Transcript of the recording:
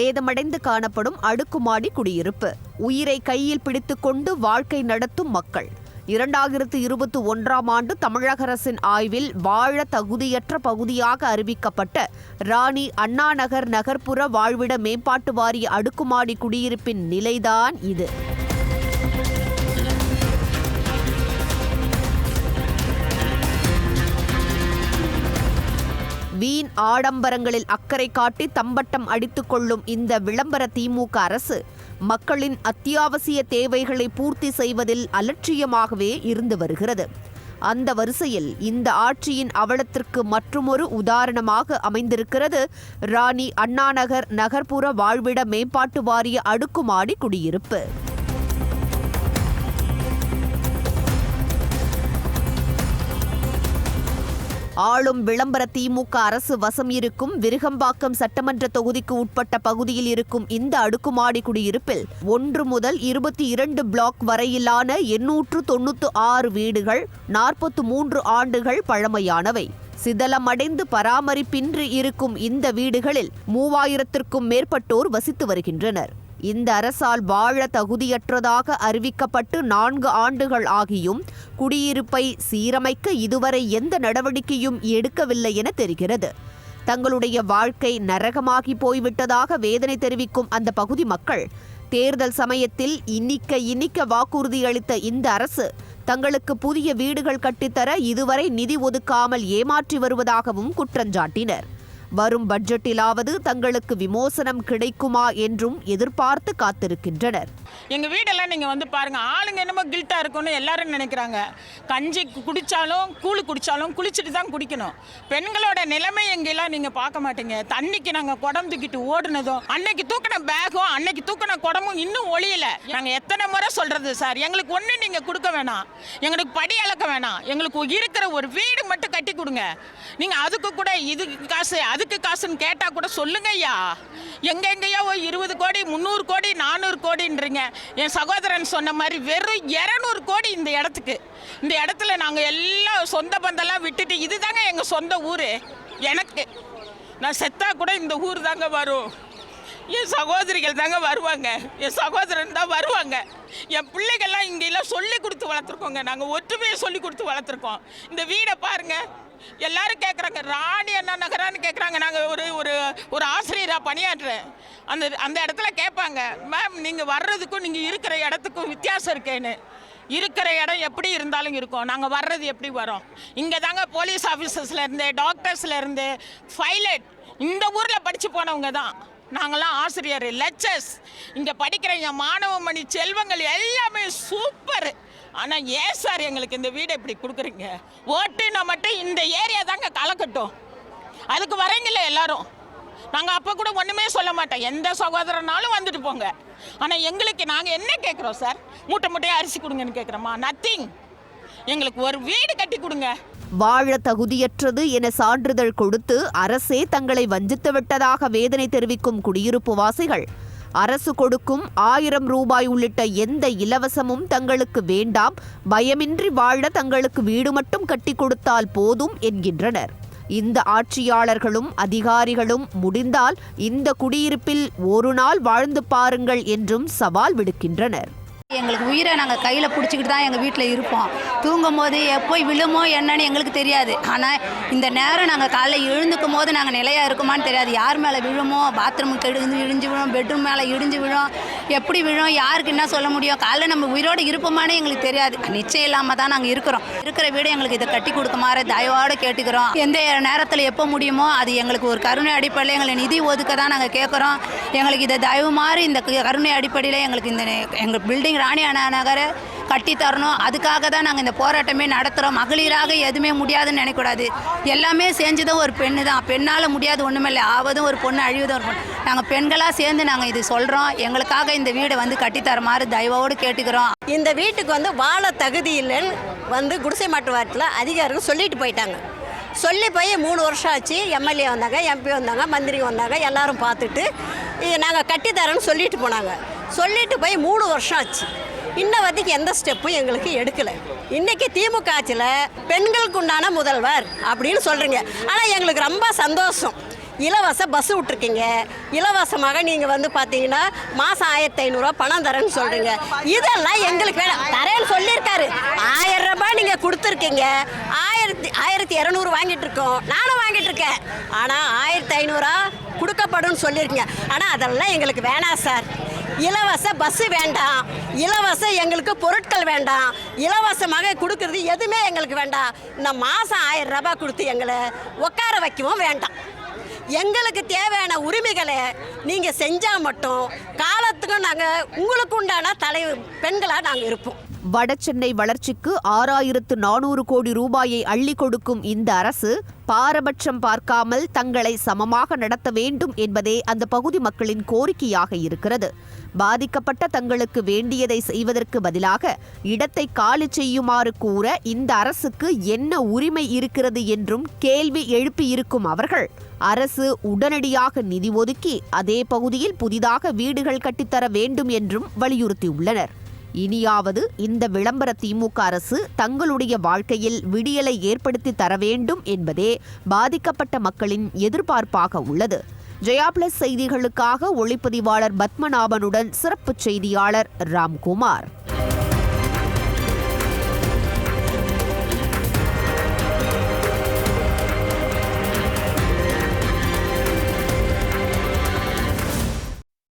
சேதமடைந்து காணப்படும் அடுக்குமாடி குடியிருப்பு. உயிரை கையில் பிடித்துக்கொண்டு வாழ்க்கை நடத்தும் மக்கள். இரண்டாயிரத்து இருபத்தி ஒன்றாம் ஆண்டு தமிழக அரசின் ஆய்வில் வாழ தகுதியற்ற பகுதியாக அறிவிக்கப்பட்ட ராணி அண்ணாநகர் நகர்ப்புற வாழ்விட மேம்பாட்டு வாரிய அடுக்குமாடி குடியிருப்பின் நிலைதான் இது. வீண் ஆடம்பரங்களில் அக்கறை காட்டி தம்பட்டம் அடித்துக் கொள்ளும் இந்த விளம்பர திமுக அரசு மக்களின் அத்தியாவசிய தேவைகளை பூர்த்தி செய்வதில் அலட்சியமாகவே இருந்து வருகிறது. அந்த வரிசையில் இந்த ஆட்சியின் அவலத்திற்கு மற்றுமொரு உதாரணமாக அமைந்திருக்கிறது. ராணி அண்ணாநகர் நகர்ப்புற வாழ்விட மேம்பாட்டு வாரிய அடுக்குமாடி குடியிருப்பு. ஆளும் விளம்பர திமுக அரசு வசம் இருக்கும் விருகம்பாக்கம் சட்டமன்ற தொகுதிக்கு உட்பட்ட பகுதியில் இருக்கும் இந்த அடுக்குமாடி குடியிருப்பில் ஒன்று முதல் இருபத்தி இரண்டு பிளாக் வரையிலான எண்ணூற்று தொண்ணூற்று ஆறு வீடுகள் நாற்பத்து மூன்று ஆண்டுகள் பழமையானவை. சிதலமடைந்து பராமரிப்பின்றி இருக்கும் இந்த வீடுகளில் மூவாயிரத்திற்கும் மேற்பட்டோர் வசித்து வருகின்றனர். இந்த அரசால் வாழ தகுதியற்றதாக அறிவிக்கப்பட்டு நான்கு ஆண்டுகள் ஆகியும் குடியிருப்பை சீரமைக்க இதுவரை எந்த நடவடிக்கையும் எடுக்கவில்லை என தெரிகிறது. தங்களுடைய வாழ்க்கை நரகமாகி போய்விட்டதாக வேதனை தெரிவிக்கும் அந்த பகுதி மக்கள் தேர்தல் சமயத்தில் இன்னிக்க இன்னிக்க வாக்குறுதி அளித்த இந்த அரசு தங்களுக்கு புதிய வீடுகள் கட்டித்தர இதுவரை நிதி ஒதுக்காமல் ஏமாற்றி வருவதாகவும் குற்றஞ்சாட்டினர் வரும் பட்ஜெட்டிலாவது தங்களுக்கு விமோசனம் கிடைக்குமா என்றும் எதிர்பார்த்து காத்திருக்கின்றனர். எங்க வீடெல்லாம் நீங்க வந்து பாருங்க ஆளுங்க என்னமோ கில்ட்டா இருக்கும்னு எல்லாரும் நினைக்கிறாங்க. கஞ்சி குடிச்சாலும் கூழு குடிச்சாலும் குளிச்சுட்டு தான் குடிக்கணும். பெண்களோட நிலைமை எங்கெல்லாம் நீங்க பார்க்க மாட்டீங்க? தண்ணிக்கு நாங்க குடம் தூக்கிட்டு ஓடுனதும் அன்னைக்கு தூக்கின பேகும் தூக்கின குடமும் இன்னும் ஒளியல. நாங்கள் எத்தனை முறை சொல்றது சார்? எங்களுக்கு ஒன்று நீங்கள் கொடுக்க வேணாம். எங்களுக்கு படி அளக்க வேணாம். எங்களுக்கு இருக்கிற ஒரு வீடு மட்டும் கட்டி கொடுங்க. நீங்கள் அதுக்கு கூட இதுக்கு காசு அதுக்கு காசுன்னு கேட்டால் கூட சொல்லுங்க ஐயா. எங்கெங்கேயோ ஒரு இருபது கோடி முந்நூறு கோடி நானூறு கோடின்றீங்க. என் சகோதரன் சொன்ன மாதிரி வெறும் இரநூறு கோடி இந்த இடத்துக்கு. இந்த இடத்துல நாங்கள் எல்லாம் சொந்த பந்தெல்லாம் விட்டுட்டு இதுதாங்க எங்கள் சொந்த ஊர். எனக்கு நான் செத்தா கூட இந்த ஊர் தாங்க வரும். என் சகோதரிகள் தாங்க வருவாங்க. என் சகோதரன் தான் வருவாங்க. என் பிள்ளைகள்லாம் இங்கெல்லாம் சொல்லி கொடுத்து வளர்த்துருக்கோங்க. நாங்கள் ஒற்றுமையை சொல்லி கொடுத்து வளர்த்துருக்கோம். இந்த வீடை பாருங்க. எல்லாரும் கேட்குறாங்க ராணி அண்ணா நகரான்னு கேட்குறாங்க நாங்கள் ஒரு ஒரு ஒரு ஆசிரியராக பணியாற்றுறேன் அந்த அந்த இடத்துல கேட்பாங்க மேம் நீங்கள் வர்றதுக்கும் நீங்கள் இருக்கிற இடத்துக்கும் வித்தியாசம் இருக்கேன்னு. இருக்கிற இடம் எப்படி இருந்தாலும் இருக்கும். நாங்கள் வர்றது எப்படி வரோம்? இங்கே தாங்க போலீஸ் ஆஃபீஸர்ஸ்லேருந்து டாக்டர்ஸ்லேருந்து பைலட். இந்த ஊரில் படித்து போனவங்க தான் நாங்களாம் ஆசிரியர் லெக்சர்ஸ் இங்கே படிக்கிற என் மாணவ மணி செல்வங்கள் எல்லாமே சூப்பர் ஆனால் ஏன் சார் எங்களுக்கு இந்த வீடை இப்படி கொடுக்குறீங்க? ஓட்டுனா மட்டும் இந்த ஏரியா தாங்க கலக்கட்டும். அதுக்கு வரீங்களே எல்லாரும். நாங்கள் அப்போ கூட ஒன்றுமே சொல்ல மாட்டோம். எந்த சகோதரனாலும் வந்துட்டு போங்க. ஆனால் எங்களுக்கு நாங்கள் என்ன கேட்குறோம் சார்? மூட்டை மூட்டையாக அரிசி கொடுங்கன்னு கேட்குறோமா நத்திங் எங்களுக்கு ஒரு வீடு கட்டி கொடுங்க. வாழ தகுதியற்றது என சான்றிதழ் கொடுத்து அரசே தங்களை வஞ்சித்து விட்டதாக வேதனை தெரிவிக்கும் குடியிருப்பு வாசிகள். அரசு கொடுக்கும் ஆயிரம் ரூபாய் உள்ளிட்ட எந்த இலவசமும் தங்களுக்கு வேண்டாம். பயமின்றி வாழ தங்களுக்கு வீடு மட்டும் கட்டி கொடுத்தால் போதும் என்கின்றனர். இந்த ஆட்சியாளர்களும் அதிகாரிகளும் முடிந்தால் இந்த குடியிருப்பில் ஒரு நாள் வாழ்ந்து பாருங்கள் என்றும் சவால் விடுக்கின்றனர். எங்களுக்கு உயிரை நாங்கள் கையில் பிடிச்சிக்கிட்டு தான் எங்கள் வீட்டில் இருப்போம். தூங்கும் போது எப்போ விழுமோ என்னன்னு எங்களுக்கு தெரியாது. ஆனால் இந்த நேரம் நாங்கள் காலைல எழுந்துக்கும் போது நாங்கள் நிலையாக இருக்குமான்னு தெரியாது. யார் மேலே விழுமோ பாத்ரூமுக்கு இடிஞ்சு இடிஞ்சு விழும் பெட்ரூம் மேலே இடிஞ்சு விழும் எப்படி விழும் யாருக்கு என்ன சொல்ல முடியும்? காலைல நம்ம உயிரோடு இருப்போமானே எங்களுக்கு தெரியாது. நிச்சயம் இல்லாமல் தான் நாங்கள் இருக்கிறோம். இருக்கிற வீடு எங்களுக்கு இதை கட்டி கொடுக்குமாறு தயவோடு கேட்டுக்கிறோம். எந்த நேரத்தில் எப்போ முடியுமோ அது எங்களுக்கு ஒரு கருணை அடிப்படையில் எங்களை நிதி ஒதுக்க தான் நாங்கள் கேட்குறோம் எங்களுக்கு இதை தயவு மாறி இந்த கருணை அடிப்படையில் எங்களுக்கு இந்த எங்கள் பில்டிங் ராணி அண்ணா நகர் கட்டி தரணும் அதுக்காக தான் நாங்கள் இந்த போராட்டமே நடத்துகிறோம் மகளிராக எதுவுமே முடியாதுன்னு நினைக்கூடாது எல்லாமே செஞ்சதும் ஒரு பெண்ணு தான் பெண்ணால் முடியாது ஒன்றுமில்லை ஆவதும் ஒரு பொண்ணு அழிவதும் ஒரு பொண்ணு. நாங்கள் பெண்களாக சேர்ந்து நாங்கள் இது சொல்கிறோம் எங்களுக்காக இந்த வீடை வந்து கட்டித்தரமாறு தயவோடு கேட்டுக்கிறோம். இந்த வீட்டுக்கு வந்து வாழ தகுதி இல்லைன்னு வந்து குடிசை மாட்டு வாரத்தில் அதிகாரிகள் சொல்லிட்டு போயிட்டாங்க. சொல்லி போய் மூணு வருஷம் ஆச்சு. எம்எல்ஏ வந்தாங்க எம்பி வந்தாங்க மந்திரி வந்தாங்க எல்லாரும் பார்த்துட்டு நாங்கள் கட்டித்தரேன்னு சொல்லிட்டு போனாங்க. சொல்லிட்டு போய் மூணு வருஷம் ஆச்சு. இன்ன வரைக்கும் எந்த ஸ்டெப்பும் எங்களுக்கு எடுக்கலை. இன்னைக்கு திமுக ஆட்சியில் பெண்களுக்கு உண்டான முதல்வர் அப்படின்னு சொல்கிறீங்க ஆனால் எங்களுக்கு ரொம்ப சந்தோஷம். இலவச பஸ் விட்ருக்கீங்க இலவசமாக நீங்கள் வந்து பார்த்தீங்கன்னா மாதம் ஆயிரத்தி ஐநூறுரூவா பணம் தரேன்னு சொல்கிறீங்க இதெல்லாம் எங்களுக்கு வேணும். தரேன்னு சொல்லியிருக்காரு. ஆயிரம் ரூபாய் நீங்கள் கொடுத்துருக்கீங்க. ஆயிரத்தி ஆயிரத்தி இரநூறு வாங்கிட்டு இருக்கோம். நானும் வாங்கிட்டு இருக்கேன். ஆனால் ஆயிரத்தி ஐநூறுரூவா கொடுக்கப்படும் சொல்லியிருக்கீங்க. ஆனால் அதெல்லாம் எங்களுக்கு வேணாம் சார். இலவச பஸ்ஸு வேண்டாம். இலவச எங்களுக்கு பொருட்கள் வேண்டாம். இலவசமாக கொடுக்கறது எதுவுமே எங்களுக்கு வேண்டாம். இந்த மாதம் ஆயிரம் ரூபாய் கொடுத்து எங்களை உட்கார வைக்கவும் வேண்டாம். எங்களுக்கு தேவையான உரிமைகளை நீங்கள் செஞ்சால் மட்டும் காலத்துக்கும் நாங்கள் உங்களுக்கு உண்டான தலை பெண்களாக நாங்கள் இருப்போம். வடசென்னை வளர்ச்சிக்கு ஆறாயிரத்து நானூறு கோடி ரூபாயை அள்ளி கொடுக்கும் இந்த அரசு பாரபட்சம் பார்க்காமல் தங்களை சமமாக நடத்த வேண்டும் என்பதே அந்த பகுதி மக்களின் கோரிக்கையாக இருக்கிறது. பாதிக்கப்பட்ட தங்களுக்கு வேண்டியதை செய்வதற்கு பதிலாக இடத்தை காலி செய்யுமாறு கூற இந்த அரசுக்கு என்ன உரிமை இருக்கிறது என்றும் கேள்வி எழுப்பியிருக்கும் அவர்கள். அரசு உடனடியாக நிதி ஒதுக்கி அதே பகுதியில் புதிதாக வீடுகள் கட்டித்தர வேண்டும் என்றும் வலியுறுத்தியுள்ளனர். இனியாவது இந்த விளம்பர திமுக அரசு தங்களுடைய வாழ்க்கையில் விடியலை ஏற்படுத்தி தர வேண்டும் என்பதே பாதிக்கப்பட்ட மக்களின் எதிர்பார்ப்பாக உள்ளது. ஜெயா பிளஸ் செய்திகளுக்காக ஒளிப்பதிவாளர் பத்மநாபனுடன் சிறப்பு செய்தியாளர் ராம்குமார்.